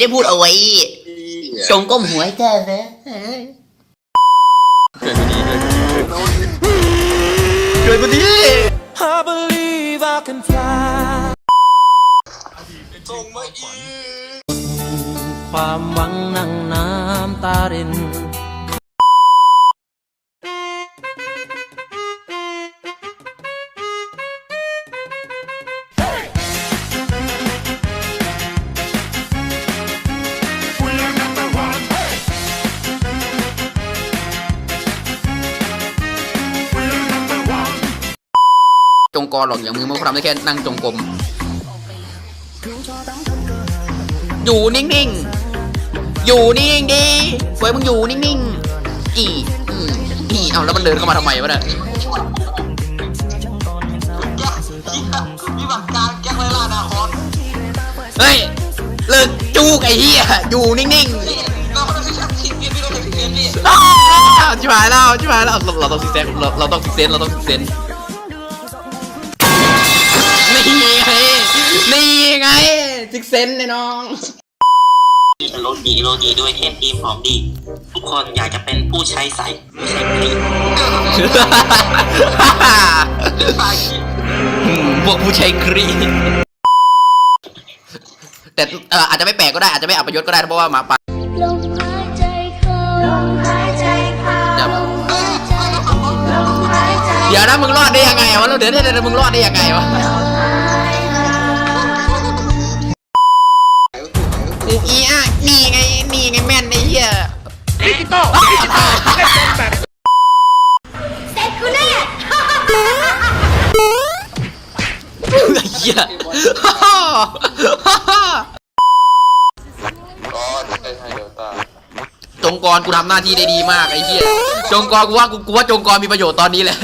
ได้พูดเอาไว้จงก้มหัวให้แกเลยเกิดพอดี I believe I can fly ส่งมาอีก ความหวังนั่งน้ำตาริน จงกรหรอกอย่างมึงมันก็ทำได้แค่นั่งจงกรมอยู่นิ่งๆ อยู่นิ่งๆดีเฟ้ยมึงอยู่นิ่งๆ อีอืมอีเอาแล้วมันเดินเข้ามาทำไมวะเนี่ยมีหลักการแก้ไว้ล่านาคอนเฮ้ยเลิกจูกไอ้เหี้ยอยู่นิ่งเราไม่ต้องใช้ชักขิงพี่ไม่ต้องใช้เสียงนี่ๆอ้าวชิบหายแล้วชิบหายแล้วเราเราต้องซิกเซนเราเราต้องซิกเซนเราต้องซิกเซนนี่ ซิกเซนเลยน้องโลดีโลดีด้วยเทพทีมหอมดี ทุกคนอยากจะเป็นผู้ใช้ใส่ผู้ใช้ครีมสายขิงอืมพวกผู้ใช้ครีมแต่เอ่ออาจจะไม่แปลกก็ได้อาจจะไม่อัปยศก็ได้เพราะว่าหมาป่าลมหายใจเข้าลมหายใจเข้าเดี๋ยวลมหายใจออกลมหายใจเดี๋ยวนะมึงรอดได้ยังไงวะแล้วเดี๋ยวเดี๋ยวเดี๋ยวมึงรอดได้ยังไงวะ อีอะนี่ไงนี่ไงแม่นไอ้เหี้ยเสร็จกูแน่ไอ้เหี้ยก็ได้ให้เดลต้าจงกรกูทำหน้าที่ได้ดีมากไอ้เหี้ยจงกรกูว่ากูกูว่าจงกรมีประโยชน์ตอนนี้แหละ